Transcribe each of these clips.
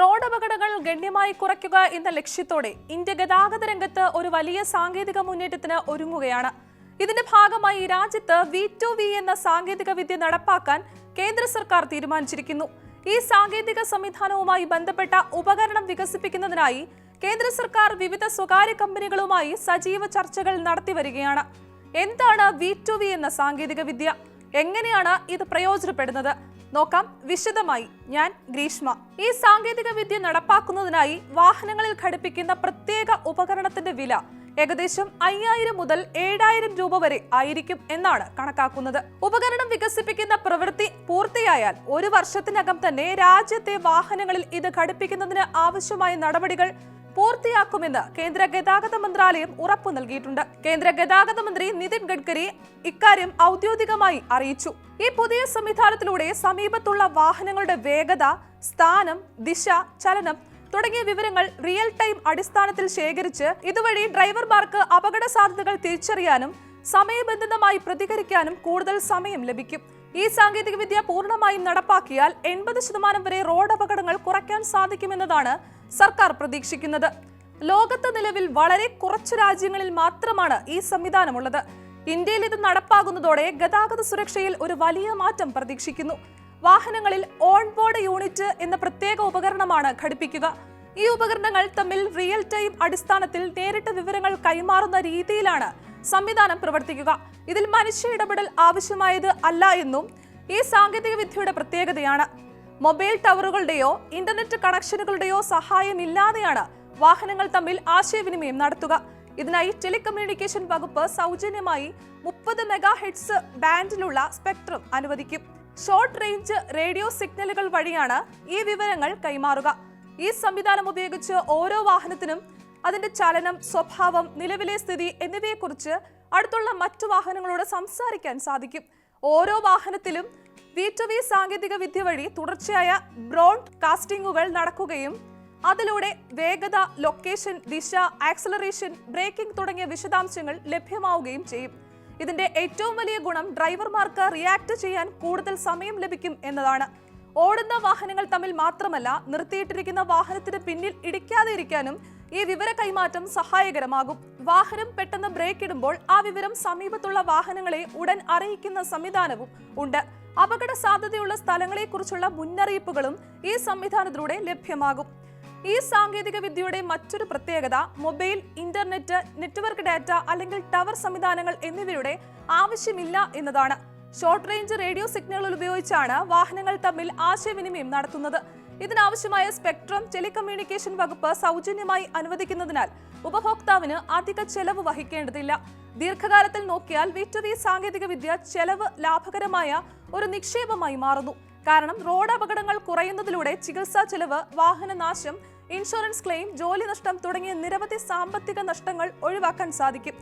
Road അപകടങ്ങൾ ഗണ്യമായി കുറയ്ക്കുക എന്ന ലക്ഷ്യത്തോടെ ഇന്ത്യ ഗതാഗത രംഗത്ത് ഒരു വലിയ സാങ്കേതിക മുന്നേറ്റത്തിന് ഒരുങ്ങുകയാണ്. ഇതിന്റെ ഭാഗമായി രാജ്യത്ത് വി ടു വി എന്ന സാങ്കേതിക വിദ്യ നടപ്പാക്കാൻ കേന്ദ്ര സർക്കാർ തീരുമാനിച്ചിരിക്കുന്നു. ഈ സാങ്കേതിക സംവിധാനവുമായി ബന്ധപ്പെട്ട ഉപകരണം വികസിപ്പിക്കുന്നതിനായി കേന്ദ്ര സർക്കാർ വിവിധ സ്വകാര്യ കമ്പനികളുമായി സജീവ ചർച്ചകൾ നടത്തി വരികയാണ്. എന്താണ് വി ടു വി എന്ന സാങ്കേതിക വിദ്യ? എങ്ങനെയാണ് ഇത് പ്രയോജനപ്പെടുന്നത്? നോക്കാം. വിശദമായി ഞാൻ ഗ്രീഷ്മ. ഈ സാങ്കേതിക വിദ്യ നടപ്പാക്കുന്നതിനായി വാഹനങ്ങളിൽ ഘടിപ്പിക്കുന്ന പ്രത്യേക ഉപകരണത്തിന്റെ വില ഏകദേശം അയ്യായിരം മുതൽ ഏഴായിരം രൂപ വരെ ആയിരിക്കും എന്നാണ് കണക്കാക്കുന്നത്. ഉപകരണം വികസിപ്പിക്കുന്ന പ്രവൃത്തി പൂർത്തിയായാൽ ഒരു വർഷത്തിനകം തന്നെ രാജ്യത്തെ വാഹനങ്ങളിൽ ഇത് ഘടിപ്പിക്കുന്നതിന് ആവശ്യമായ നടപടികൾ പൂർത്തിയാക്കുമെന്ന് കേന്ദ്ര ഗതാഗത മന്ത്രാലയം ഉറപ്പു നൽകിയിട്ടുണ്ട്. കേന്ദ്ര ഗതാഗത മന്ത്രി നിതിൻ ഗഡ്കരി ഇക്കാര്യം ഔദ്യോഗികമായി അറിയിച്ചു. ഈ പുതിയ സംവിധാനത്തിലൂടെ സമീപത്തുള്ള വാഹനങ്ങളുടെ വേഗത സ്ഥാനം ദിശ ചലനം തുടങ്ങിയ വിവരങ്ങൾ റിയൽ ടൈം അടിസ്ഥാനത്തിൽ ശേഖരിച്ച് ഇതുവഴി ഡ്രൈവർമാർക്ക് അപകട സാധ്യതകൾ തിരിച്ചറിയാനും സമയബന്ധിതമായി പ്രതികരിക്കാനും കൂടുതൽ സമയം ലഭിക്കും. ഈ സാങ്കേതികവിദ്യ പൂർണമായും നടപ്പാക്കിയാൽ എൺപത് ശതമാനം വരെ റോഡ് അപകടങ്ങൾ കുറയ്ക്കാൻ സാധിക്കുമെന്നതാണ് സർക്കാർ പ്രതീക്ഷിക്കുന്നത്. ലോകത്ത് നിലവിൽ വളരെ കുറച്ച് രാജ്യങ്ങളിൽ മാത്രമാണ് ഈ സംവിധാനമുള്ളത്. ഇന്ത്യയിൽ ഇത് നടപ്പാകുന്നതോടെ ഗതാഗത സുരക്ഷയിൽ ഒരു വലിയ മാറ്റം പ്രതീക്ഷിക്കുന്നു. വാഹനങ്ങളിൽ ഓൺ ബോർഡ് യൂണിറ്റ് എന്ന പ്രത്യേക ഉപകരണമാണ് ഘടിപ്പിക്കുക. ഈ ഉപകരണങ്ങൾ തമ്മിൽ റിയൽ ടൈം അടിസ്ഥാനത്തിൽ നേരിട്ട് വിവരങ്ങൾ കൈമാറുന്ന രീതിയിലാണ് സംവിധാനം പ്രവർത്തിക്കുക. ഇതിൽ മനുഷ്യ ഇടപെടൽ ആവശ്യമായത് അല്ല എന്നും ഈ സാങ്കേതിക വിദ്യയുടെ പ്രത്യേകതയാണ്. മൊബൈൽ ടവറുകളുടെയോ ഇന്റർനെറ്റ് കണക്ഷനുകളുടെയോ സഹായമില്ലാതെയാണ് വാഹനങ്ങൾ തമ്മിൽ ആശയവിനിമയം നടത്തുക. ഇതിനായി ടെലികമ്മ്യൂണിക്കേഷൻ വകുപ്പ് സൗജന്യമായി മുപ്പത് മെഗാ ഹെഡ്സ് ബാൻഡിലുള്ള സ്പെക്ട്രം അനുവദിക്കും. ഷോർട്ട് റേഞ്ച് റേഡിയോ സിഗ്നലുകൾ വഴിയാണ് ഈ വിവരങ്ങൾ കൈമാറുക. ഈ സംവിധാനം ഉപയോഗിച്ച് ഓരോ വാഹനത്തിനും അതിന്റെ ചലനം സ്വഭാവം നിലവിലെ സ്ഥിതി എന്നിവയെക്കുറിച്ച് അടുത്തുള്ള മറ്റു വാഹനങ്ങളോട് സംസാരിക്കാൻ സാധിക്കും. ഓരോ വാഹനത്തിലും വി ടു വി സാങ്കേതിക വിദ്യ വഴി തുടർച്ചയായ ബ്രോഡ് കാസ്റ്റിംഗുകൾ നടക്കുകയും അതിലൂടെ വേഗത ലൊക്കേഷൻ ദിശ ആക്സലറേഷൻ ബ്രേക്കിംഗ് തുടങ്ങിയ വിശദാംശങ്ങൾ ലഭ്യമാവുകയും ചെയ്യും. ഇതിന്റെ ഏറ്റവും വലിയ ഗുണം ഡ്രൈവർമാർക്ക് റിയാക്ട് ചെയ്യാൻ കൂടുതൽ സമയം ലഭിക്കും എന്നതാണ്. ഓടുന്ന വാഹനങ്ങൾ തമ്മിൽ മാത്രമല്ല നിർത്തിയിട്ടിരിക്കുന്ന വാഹനത്തിന് പിന്നിൽ ഇടിക്കാതെ ഇരിക്കാനും ഈ വിവര കൈമാറ്റം സഹായകരമാകും. വാഹനം പെട്ടെന്ന് ബ്രേക്ക് ഇടുമ്പോൾ ആ വിവരം സമീപത്തുള്ള വാഹനങ്ങളെ ഉടൻ അറിയിക്കുന്ന സംവിധാനവും ഉണ്ട്. അപകട സാധ്യതയുള്ള സ്ഥലങ്ങളെക്കുറിച്ചുള്ള മുന്നറിയിപ്പുകളും ഈ സംവിധാനത്തിലൂടെ ലഭ്യമാകും. ഈ സാങ്കേതിക വിദ്യയുടെ മറ്റൊരു പ്രത്യേകത മൊബൈൽ ഇന്റർനെറ്റ് നെറ്റ്വർക്ക് ഡാറ്റ അല്ലെങ്കിൽ ടവർ സംവിധാനങ്ങൾ എന്നിവയുടെ ആവശ്യമില്ല എന്നതാണ്. ഷോർട്ട് റേഞ്ച് റേഡിയോ സിഗ്നലുകൾ ഉപയോഗിച്ചാണ് വാഹനങ്ങൾ തമ്മിൽ ആശയവിനിമയം നടത്തുന്നത്. ഇതിനാവശ്യമായ സ്പെക്ട്രം ടെലികമ്മ്യൂണിക്കേഷൻ വകുപ്പ് സൗജന്യമായി അനുവദിക്കുന്നതിനാൽ ഉപഭോക്താവിന് അധിക ചെലവ് വഹിക്കേണ്ടതില്ല. ദീർഘകാലത്തിൽ നോക്കിയാൽ വിറ്റവി സാങ്കേതികവിദ്യ സാങ്കേതിക വിദ്യ ചെലവ് ലാഭകരമായ ഒരു നിക്ഷേപമായി മാറുന്നു. കാരണം റോഡ് അപകടങ്ങൾ കുറയുന്നതിലൂടെ ചികിത്സാ ചെലവ് വാഹനനാശം ഇൻഷുറൻസ് ക്ലെയിം ജോലി നഷ്ടം തുടങ്ങിയ നിരവധി സാമ്പത്തിക നഷ്ടങ്ങൾ ഒഴിവാക്കാൻ സാധിക്കും.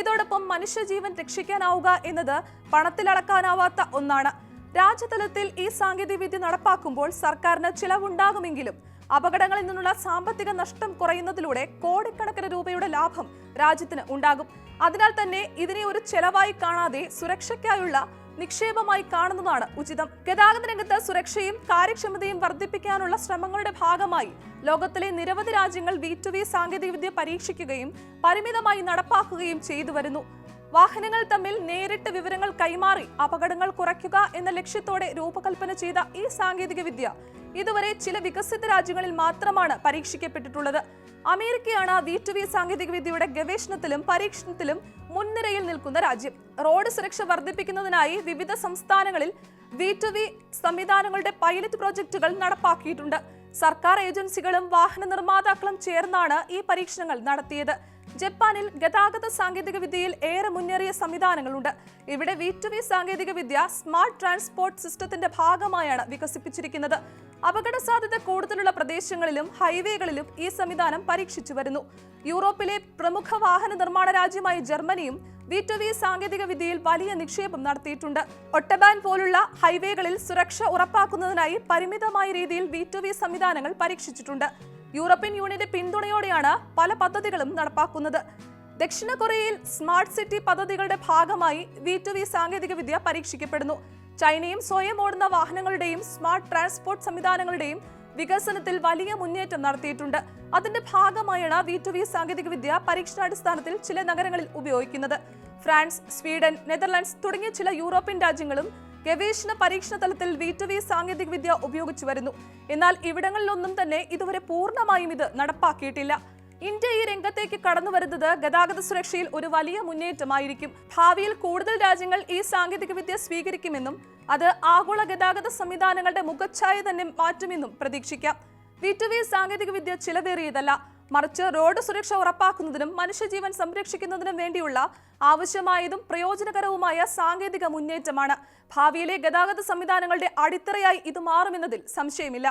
ഇതോടൊപ്പം മനുഷ്യജീവൻ രക്ഷിക്കാനാവുക എന്നത് പണത്തിലടക്കാനാവാത്ത ഒന്നാണ്. രാജ്യതലത്തിൽ ഈ സാങ്കേതികവിദ്യ നടപ്പാക്കുമ്പോൾ സർക്കാരിന് ചിലവുണ്ടാകുമെങ്കിലും അപകടങ്ങളിൽ നിന്നുള്ള സാമ്പത്തിക നഷ്ടം കുറയുന്നതിലൂടെ കോടിക്കണക്കിന് രൂപയുടെ ലാഭം രാജ്യത്തിന് ഉണ്ടാകും. അതിനാൽ തന്നെ ഇതിനെ ഒരു ചെലവായി കാണാതെ സുരക്ഷയ്ക്കായുള്ള നിക്ഷേപമായി കാണുന്നതാണ് ഉചിതം. ഗതാഗത രംഗത്ത് സുരക്ഷയും കാര്യക്ഷമതയും വർദ്ധിപ്പിക്കാനുള്ള ശ്രമങ്ങളുടെ ഭാഗമായി ലോകത്തിലെ നിരവധി രാജ്യങ്ങൾ വി ടു വി സാങ്കേതികവിദ്യ പരീക്ഷിക്കുകയും പരിമിതമായി നടപ്പാക്കുകയും ചെയ്തു വരുന്നു വാഹനങ്ങൾ തമ്മിൽ നേരിട്ട് വിവരങ്ങൾ കൈമാറി അപകടങ്ങൾ കുറയ്ക്കുക എന്ന ലക്ഷ്യത്തോടെ രൂപകൽപ്പന ചെയ്ത ഈ സാങ്കേതികവിദ്യ ഇതുവരെ ചില വികസിത രാജ്യങ്ങളിൽ മാത്രമാണ് പരീക്ഷിക്കപ്പെട്ടിട്ടുള്ളത്. അമേരിക്കയാണ് വി ടു വി സാങ്കേതികവിദ്യയുടെ ഗവേഷണത്തിലും പരീക്ഷണത്തിലും മുൻനിരയിൽ നിൽക്കുന്ന രാജ്യം. റോഡ് സുരക്ഷ വർദ്ധിപ്പിക്കുന്നതിനായി വിവിധ സംസ്ഥാനങ്ങളിൽ വി ടു വി സംവിധാനങ്ങളുടെ പൈലറ്റ് പ്രോജക്റ്റുകൾ നടപ്പാക്കിയിട്ടുണ്ട്. സർക്കാർ ഏജൻസികളും വാഹന നിർമ്മാതാക്കളും ചേർന്നാണ് ഈ പരീക്ഷണങ്ങൾ നടത്തിയത്. ജപ്പാനിൽ ഗതാഗത സാങ്കേതിക വിദ്യയിൽ ഏറെ മുന്നേറിയ സംവിധാനങ്ങളുണ്ട്. ഇവിടെ വി ടു വി സാങ്കേതിക വിദ്യ സ്മാർട്ട് ട്രാൻസ്പോർട്ട് സിസ്റ്റത്തിന്റെ ഭാഗമായാണ് വികസിപ്പിച്ചിരിക്കുന്നത്. അപകട സാധ്യത കൂടുതലുള്ള പ്രദേശങ്ങളിലും ഹൈവേകളിലും ഈ സംവിധാനം പരീക്ഷിച്ചു വരുന്നു. യൂറോപ്പിലെ പ്രമുഖ വാഹന നിർമ്മാണ രാജ്യമായ ജർമ്മനിയും വി സാങ്കേതിക വിദ്യയിൽ വലിയ നിക്ഷേപം നടത്തിയിട്ടുണ്ട്. ഒട്ടബാൻ പോലുള്ള ഹൈവേകളിൽ സുരക്ഷ ഉറപ്പാക്കുന്നതിനായി പരിമിതമായ രീതിയിൽ വി സംവിധാനങ്ങൾ പരീക്ഷിച്ചിട്ടുണ്ട്. യൂറോപ്യൻ യൂണിയന്റെ പിന്തുണയോടെയാണ് പല പദ്ധതികളും നടപ്പാക്കുന്നത്. ദക്ഷിണ കൊറിയയിൽ സ്മാർട്ട് സിറ്റി പദ്ധതികളുടെ ഭാഗമായി വി ടു വി സാങ്കേതിക വിദ്യ പരീക്ഷിക്കപ്പെടുന്നു. ചൈനയും സ്വയം ഓടുന്ന വാഹനങ്ങളുടെയും സ്മാർട്ട് ട്രാൻസ്പോർട്ട് സംവിധാനങ്ങളുടെയും വികസനത്തിൽ വലിയ മുന്നേറ്റം നടത്തിയിട്ടുണ്ട്. അതിന്റെ ഭാഗമായാണ് വി ടു വി സാങ്കേതികവിദ്യ പരീക്ഷണാടിസ്ഥാനത്തിൽ ചില നഗരങ്ങളിൽ ഉപയോഗിക്കുന്നത്. ഫ്രാൻസ് സ്വീഡൻ നെതർലാൻഡ്സ് തുടങ്ങിയ ചില യൂറോപ്യൻ രാജ്യങ്ങളും ഗവേഷണ പരീക്ഷണ തലത്തിൽ വി ടു വി സാങ്കേതികവിദ്യ ഉപയോഗിച്ചു വരുന്നു. എന്നാൽ ഇവിടങ്ങളിലൊന്നും തന്നെ ഇതുവരെ പൂർണമായും ഇത് നടപ്പാക്കിയിട്ടില്ല. ഇന്ത്യ ഈ രംഗത്തേക്ക് കടന്നു വരുന്നത് ഗതാഗത സുരക്ഷയിൽ ഒരു വലിയ മുന്നേറ്റമായിരിക്കും. ഭാവിയിൽ കൂടുതൽ രാജ്യങ്ങൾ ഈ സാങ്കേതികവിദ്യ സ്വീകരിക്കുമെന്നും അത് ആഗോള ഗതാഗത സംവിധാനങ്ങളുടെ മുഖച്ഛായ തന്നെ മാറ്റുമെന്നും പ്രതീക്ഷിക്കാം. വി ടു വി സാങ്കേതികവിദ്യ ചിലവേറിയതല്ല. മറിച്ച് റോഡ് സുരക്ഷ ഉറപ്പാക്കുന്നതിനും മനുഷ്യജീവൻ സംരക്ഷിക്കുന്നതിനും വേണ്ടിയുള്ള ആവശ്യമായതും പ്രയോജനകരവുമായ സാങ്കേതിക മുന്നേറ്റമാണ്. ഭാവിയിലെ ഗതാഗത സംവിധാനങ്ങളുടെ അടിത്തറയായി ഇത് മാറുമെന്നതിൽ സംശയമില്ല.